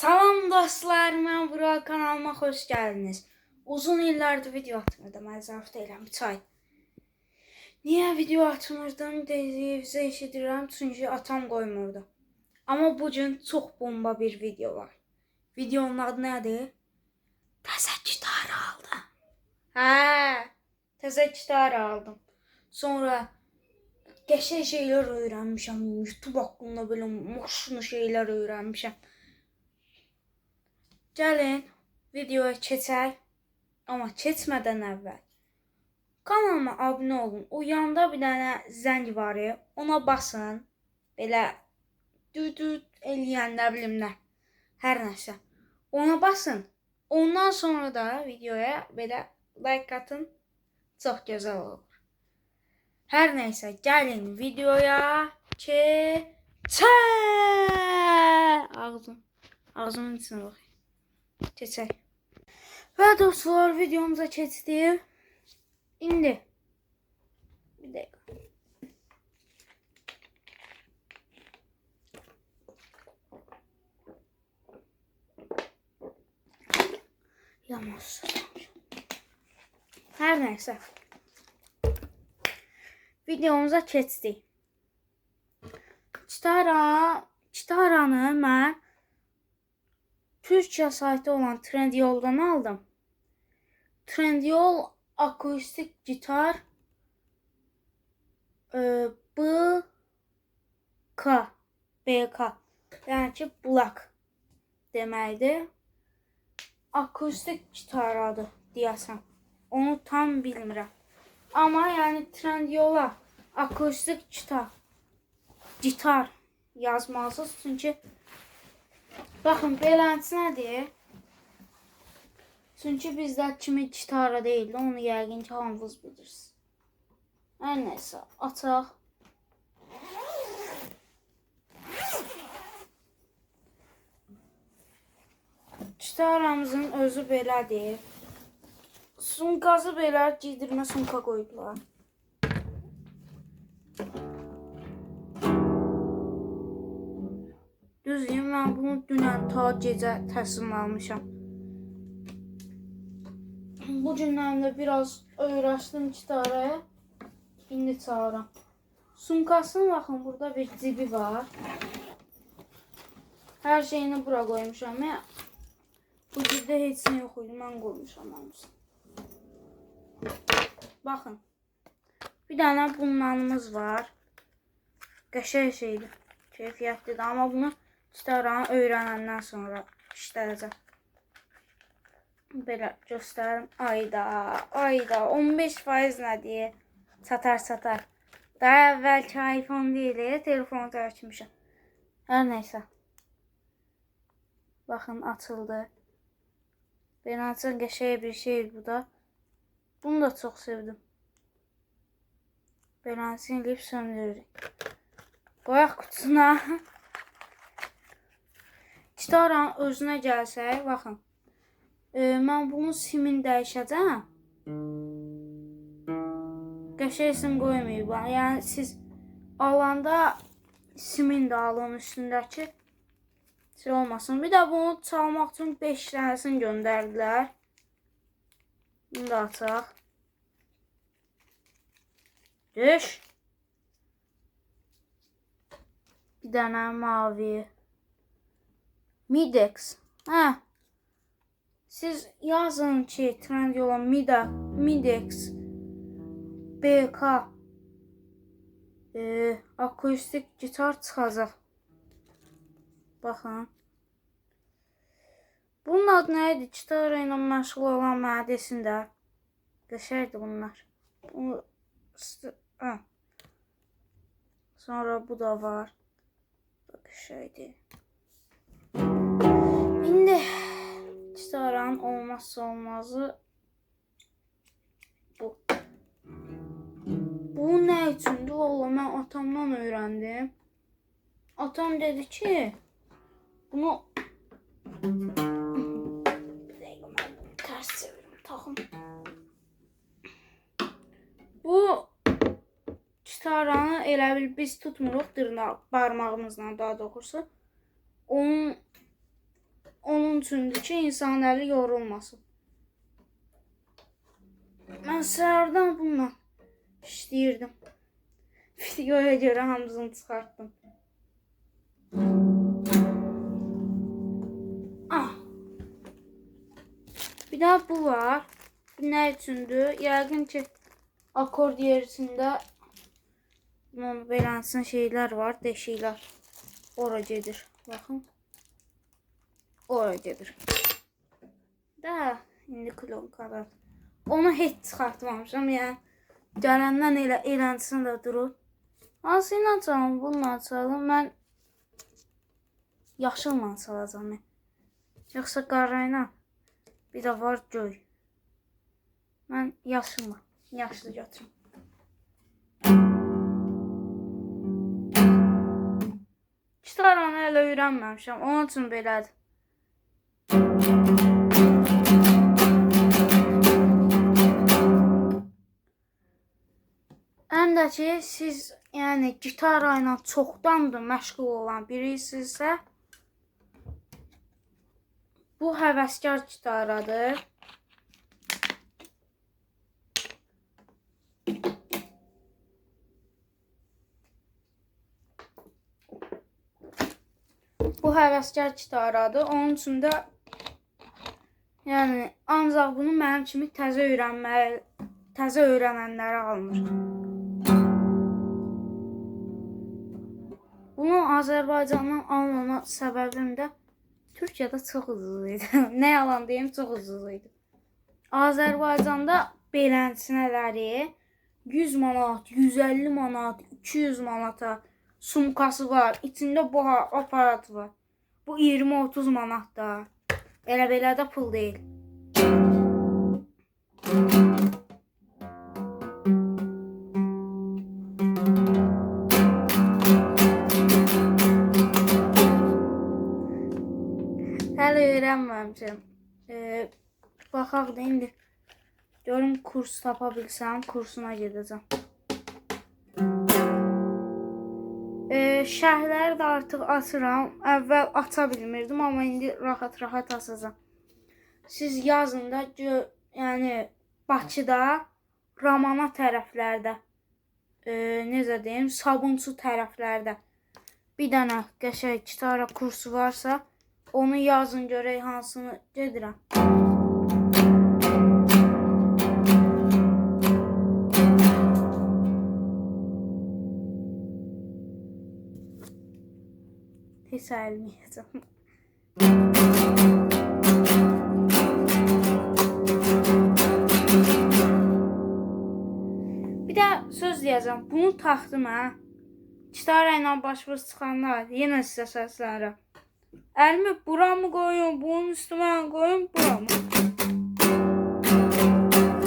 Salam dostlar, mən Burak kanalıma xoş gəldiniz. Uzun illərdir video atmırdım, əzaf deyiləm, çay. Niyə video atmırdım dediyinizə eşidirəm, çünki atam qoymurdu. Amma bu gün bomba bir video var. Videonun adı nədir? Təzə gitar aldım. Hə, təzə gitar aldım. Sonra qəşəng şeylər öyrənmişəm. YouTube haqqında belə maşın şeylər öyrənmişəm. Gəlin videoya keçək. Amma keçmədən əvvəl kanalıma abunə olun. O yanda bir dənə zəng var. Ona basın. Belə düdüd eləyən nə bilim nə. Hər nəsə. Ona basın. Ondan sonra da videoya belə like atın. Çox gözəl olur. Hər nəysə, gəlin videoya keçək. Ağzım, ağzımın içinə baxın. Keçək. Və dostlar, videomuza keçdik. İndi bir. Yaman susamışam. Hər nəysə. Videomuza keçdik. Kitara, Kitaranı mən Türkçe saytı olan Trendyol'dan aldım. Trendyol akustik gitar e, B K BK yani ki bulak deməkdir. Akustik gitar adı deyəsən. Onu tam bilmirəm. Amma yəni Trendyol'a akustik gitar gitar yazmalısınız çünki Baxın, beləncə nədir? Çünki bizdə kimi gitara deyildi, onu yəqin ki, hamınız bilirsiniz. Hər nəsə, açaq. Gitaramızın özü belədir. Sunkası belə giydirmə sunka qoydular. Düzdür, mən bunu dünən ta gecə təslim almışam. Bu gündən də biraz öyrəşdim gitaraya. İndi çağıram. Sumkasının baxın burada bir cibi var. Hər şeyini bura qoymuşam. Mən bu cibdə heç nə yox idi. Mən qoymuşam hamısını. Baxın. Bir dənə bundanımız var. Qəşəng şeydir. Keyfiyyətlidir. Amma bunu Gitaranı öyrənəndən sonra işlədəcəm. Belə göstərim. Ayda, ayda 15% nədir? Satar, satar. Daha əvvəlki iPhone deyil, telefonu tərkmişəm. Hər nəysə. Baxın, açıldı. Beləncə qəşəng bir şey bu da. Bunu da çox sevdim. Beləncə eləyib söndürürük. Qoyaq qutusuna. Gitaranın özünə gəlsək, baxın. E, mən bunun simini dəyişəcəm. Qəşəng sim qoymayıb. Yəni siz alanda simin də alın üstündəki şey olmasın. Bir də bunu çalmaq üçün 5 dənəsini göndərdilər. Bunu da açaq. Düş. Bir dənə mavi. Midex. Hə. Siz yazın ki, Trendyol'a Mida, Midex, BK e, akustik gitar çıxacaq. Baxın. Bunun adı nə idi? Gitar ilə məşğul olan mənə desin bunlar. Bu hə. Sonra bu da var. Qəşəngdir. İndi olmazsa olmazı bu. Bu nə üçündür? Valla mən atamdan öyrəndim. Atam dedi ki, bunu tərs çevirim, taxım. Bu gitaranı elə bil biz tutmuruq dırnaq barmağımızla daha doğrusu. Onun onun üçündür ki, insan əli yorulmasın. Mən səhərdən bununla işləyirdim. Videoya görə hamısını çıxartdım. Ah. Bir daha bu var. Bu nə üçündür? Yəqin ki, akord yerisində bunun belənsən şeylər var, deşiklər. Ora gedir. Baxın. Ora gedir. Da, indi klon kadar. Onu heç çıxartmamışam, yəni gələndən elə elənsin də durur. Hansı ilə çalım, bununla çalım. Mən yaşılla çalacağam. mən. Yoxsa qara bir də var göy. Mən yaşılla, yaşlı götürüm. Gitaranı hələ öyrənməmişəm. Onun üçün belədir. Də ki, siz yəni gitara ilə çoxdandır məşğul olan birisinizsə, bu həvəskar gitaradır. Bu həvəskar gitaradır. Onun üçün də yəni ancaq bunu mənim kimi təzə öyrənməli, təzə öyrənənlərə alınır. Bunu Azərbaycandan almama səbəbim də Türkiyədə çox ucuz idi. Nə yalan deyim, çox ucuz idi. Azərbaycanda belənçinələri 100 manat, 150 manat, 200 manata sumkası var. İçində bu aparat var. Bu 20-30 manat da. Elə belə də pul deyil. Hələ öyrənməmişəm. Ee, da indi. Görüm kurs tapa bilsəm, kursuna gedəcəm. Ee, şərhləri də artıq açıram. Əvvəl aça bilmirdim, amma indi rahat-rahat açacağam. Siz yazın da, yəni Bakıda, Ramana tərəflərdə, e, necə deyim, Sabunçu tərəflərdə bir dənə qəşəng gitara kursu varsa, onu yazın görək hansını gedirəm. Heç əlməyəcəm. Bir də söz deyəcəm. Bunu taxdım hə. Gitara ilə başvuruz çıxanlar yenə sizə səslənirəm. Əlimi bura mı qoyum, bunun üstümə qoyum, bura mı?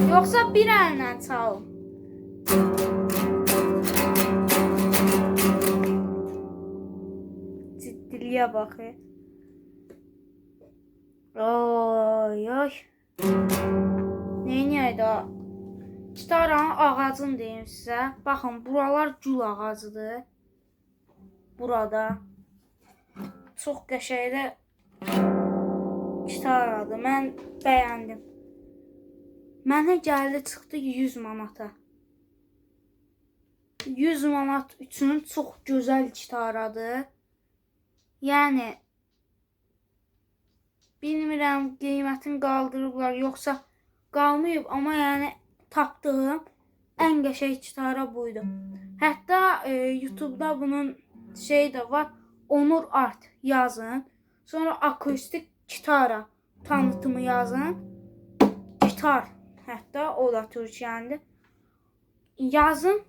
Yoxsa bir əllə çalım. Ciddiliyə bax. e. Oy, oy. Neyniyək da? Gitaranın ağacını deyim sizə. Baxın, buralar gül ağacıdır. Burada. Çox qəşəngdə gitaradır. Mən bəyəndim. Mənə gəldi çıxdı 100 manata. 100 manat üçün çox gözəl gitaradır. Yəni bilmirəm qiymətini qaldırıblar yoxsa qalmayıb, amma yəni tapdığım ən qəşəng gitara buydu. Hətta e, YouTube-da bunun şey də var. Onur Art yazın. Sonra akustik gitara tanıtımı yazın. Gitar hətta o da Türkiyənidir. Yazın.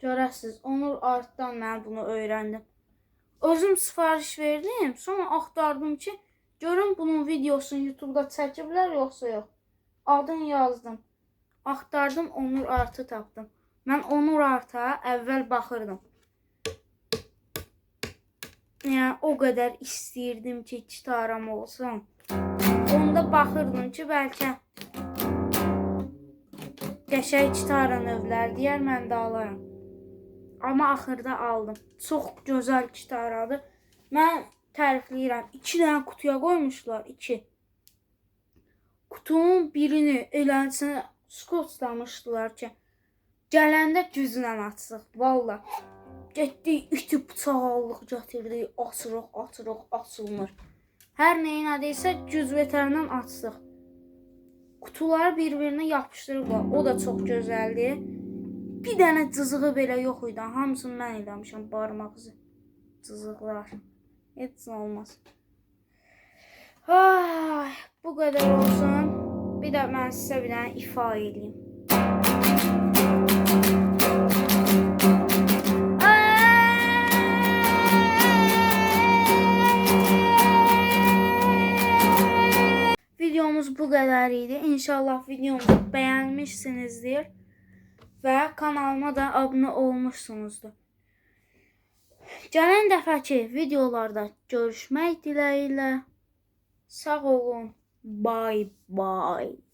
Görəsiz. Onur Artdan mən bunu öyrəndim. Özüm sifariş verdim. Sonra axtardım ki, görüm bunun videosunu YouTube-da çəkiblər yoxsa yox. Adını yazdım. Axtardım, Onur Artı tapdım. Mən Onur Arta əvvəl baxırdım. Yəni o qədər istəyirdim ki, gitaram olsun. Onda baxırdım ki, bəlkə qəşəng gitara növləri deyər mən də alaram. Amma axırda aldım. Çox gözəl gitaradır. Mən tərifləyirəm. 2 dənə qutuya qoymuşlar, 2. Qutunun birini eləsinə skotlamışdılar ki, gələndə güclə açsıq. Valla. Getdik, iti bıçaq aldıq, gətirdik, açırıq, açırıq, açılmır. Hər nəyin adıysa güc vetərindən açsıq. Qutuları bir-birinə yapışdırıblar. O da çox gözəldir. Bir dənə cızığı belə yox idi. Hamısını mən eləmişəm barmaq izi. Cızıqlar. Heç olmaz. Ay, bu qədər olsun. Bir də mən sizə bir dənə ifa edeyim. Bu kadar idi. İnşallah videomu beğenmişsinizdir. Ve kanalıma da abone olmuşsunuzdur. Gələn dəfəki videolarda görüşmək diləyilə. Sağ olun. Bye bye.